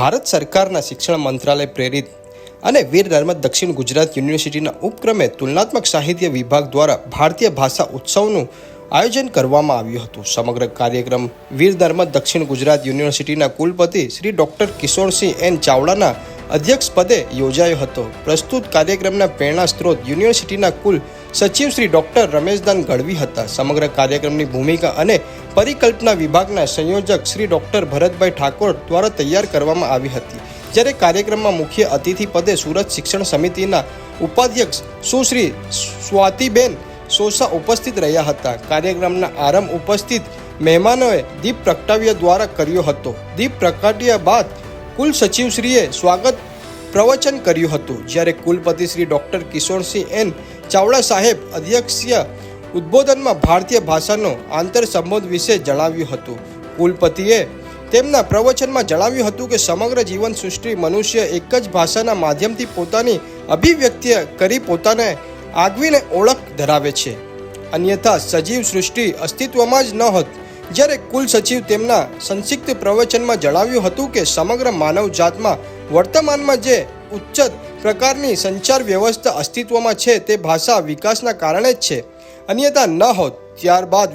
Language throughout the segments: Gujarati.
ભારત સરકારના શિક્ષણ મંત્રાલય પ્રેરિત અને વીર નર્મદ દક્ષિણ ગુજરાત યુનિવર્સિટીના ઉપક્રમે તુલનાત્મક સાહિત્ય વિભાગ દ્વારા ભારતીય ભાષા ઉત્સવનું આયોજન કરવામાં આવ્યું હતું. સમગ્ર કાર્યક્રમ વીર નર્મદ દક્ષિણ ગુજરાત યુનિવર્સિટીના કુલપતિ શ્રી ડોક્ટર કિશોરસિંહ એન ચાવડાના અધ્યક્ષપદે યોજાયો હતો. પ્રસ્તુત કાર્યક્રમના પ્રેરણા સ્ત્રોત યુનિવર્સિટીના કુલ સચિવ શ્રી ડોક્ટર રમેશદાન ગઢવી હતા. સમગ્ર કાર્યક્રમની ભૂમિકા અને પરિકલ્પના વિભાગના સંયોજક શ્રી ડોક્ટર ભરતભાઈ ઠાકોર દ્વારા તૈયાર કરવામાં આવી હતી. જ્યારે કાર્યક્રમમાં મુખ્ય અતિથિ પદે સુરત શિક્ષણ સમિતિના ઉપાધ્યક્ષ સુશ્રી સ્વાતિબેન સોસા ઉપસ્થિત રહ્યા હતા. કાર્યક્રમના આરંભ ઉપસ્થિત મહેમાનોએ દીપ પ્રગટાવ્યા દ્વારા કર્યો હતો. દીપ પ્રગટાવ્યા બાદ કુલ સચિવશ્રીએ સ્વાગત પ્રવચન કર્યું હતું, જ્યારે કુલપતિ શ્રી ડોક્ટર કિશોરસિંહ એન ચાવડા સાહેબ અધ્યક્ષીય ઉદ્બોધનમાં ભારતીય ભાષાનો આંતર સંબોધ વિશે જણાવ્યું હતું. કુલપતિએ તેમના પ્રવચનમાં જણાવ્યું હતું કે સમગ્ર જીવન સૃષ્ટિ મનુષ્ય એક જ ભાષાના માધ્યમથી પોતાની અભિવ્યક્તિ કરી પોતાને આગવીને ઓળખ ધરાવે છે. અન્યથા સજીવ સૃષ્ટિ અસ્તિત્વમાં જ ન હોત, જ્યારે કુલ સચિવ તેમના સંક્ષિપ્ત પ્રવચનમાં જણાવ્યું હતું કે સમગ્ર માનવ જાતમાં વર્તમાનમાં જે ઉચ્ચ પ્રકારની સંચાર વ્યવસ્થા અસ્તિત્વમાં છે તે ભાષા વિકાસના કારણે જ છે. અન્યથા ન હોત, ત્યારબાદ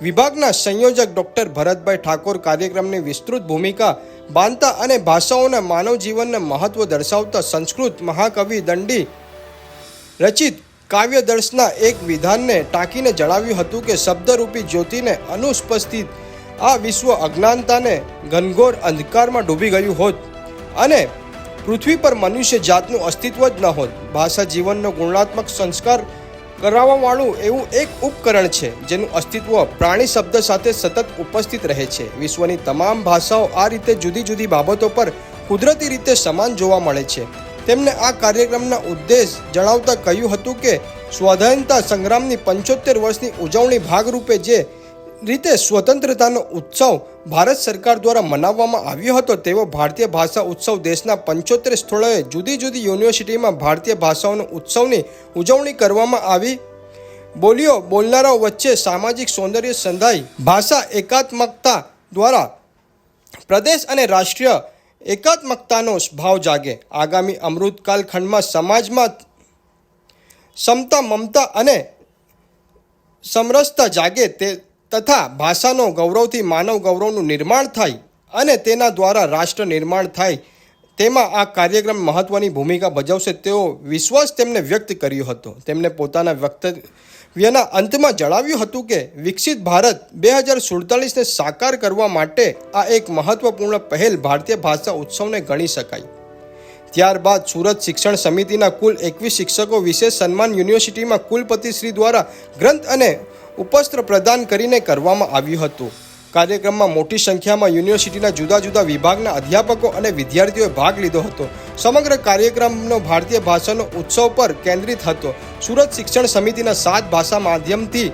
વિભાગના સંયોજક ડૉક્ટર ભરતભાઈ ઠાકોર કાર્યક્રમની વિસ્તૃત ભૂમિકા બાંધતા અને ભાષાઓના માનવ જીવનને મહત્વ દર્શાવતા સંસ્કૃત મહાકવિ દંડી રચિત કાવ્યદર્શના એક વિધાનને ટાંકીને જણાવ્યું હતું કે શબ્દરૂપી જ્યોતિને અનુપસ્થિત આ વિશ્વ અજ્ઞાનતાને ઘનઘોર અંધકારમાં ડૂબી ગયું હોત. અને પૃથ્વી પર મનુષ્ય જાતનું અસ્તિત્વ જ ન હોત. ભાષા જીવનનો ગુણાત્મક સંસ્કાર કરાવવાવાળું એવું એક ઉપકરણ છે, જેનું અસ્તિત્વ પ્રાણી શબ્દ સાથે સતત ઉપસ્થિત રહે છે. વિશ્વની તમામ ભાષાઓ આ રીતે જુદી જુદી બાબતો પર કુદરતી રીતે સમાન જોવા મળે છે. તેમને આ કાર્યક્રમના ઉદ્દેશ જણાવતા કહ્યું હતું કે સ્વાધીનતા સંગ્રામની પંચોતેર વર્ષની ઉજવણી ભાગરૂપે જે રીતે સ્વતંત્રતાનો ઉત્સવ ભારત સરકાર દ્વારા મનાવવામાં આવ્યો હતો, તેવો ભારતીય ભાષા ઉત્સવ દેશના પંચોતેર સ્થળોએ જુદી જુદી યુનિવર્સિટીમાં ભારતીય ભાષાઓનો ઉત્સવની ઉજવણી કરવામાં આવી. બોલીઓ બોલનારાઓ વચ્ચે સામાજિક સૌંદર્ય સંધાઈ, ભાષા એકાત્મકતા દ્વારા પ્રદેશ અને રાષ્ટ્રીય એકાત્મકતાનો ભાવ જાગે. આગામી અમૃતકાલ ખંડમાં સમાજમાં સમતા, મમતા અને સમરસતા જાગે તે તથા ભાષાનો ગૌરવથી માનવ ગૌરવનું નિર્માણ થાય અને તેના દ્વારા રાષ્ટ્ર નિર્માણ થાય, તેમાં આ કાર્યક્રમ મહત્વની ભૂમિકા ભજવશે તેવો વિશ્વાસ તેમને વ્યક્ત કર્યો હતો. તેમણે પોતાના વક્તવ્યના અંતમાં જણાવ્યું હતું કે, વિકસિત ભારત બે હજાર સુડતાલીસને સાકાર કરવા માટે આ એક મહત્વપૂર્ણ પહેલ ભારતીય ભાષા ઉત્સવને ગણી શકાય. ત્યારબાદ સુરત શિક્ષણ સમિતિના કુલ એકવીસ શિક્ષકો વિશેષ સન્માન યુનિવર્સિટીમાં કુલપતિ શ્રી દ્વારા ગ્રંથ અને ઉપસ્ત્ર પ્રદાન કરીને કરવામાં આવ્યું હતું. કાર્યક્રમમાં મોટી સંખ્યામાં યુનિવર્સિટીના જુદા જુદા વિભાગના અધ્યાપકો અને વિદ્યાર્થીઓએ ભાગ લીધો હતો. સમગ્ર કાર્યક્રમનો ભારતીય ભાષાનો ઉત્સવ પર કેન્દ્રિત હતો. સુરત શિક્ષણ સમિતિના સાત ભાષા માધ્યમથી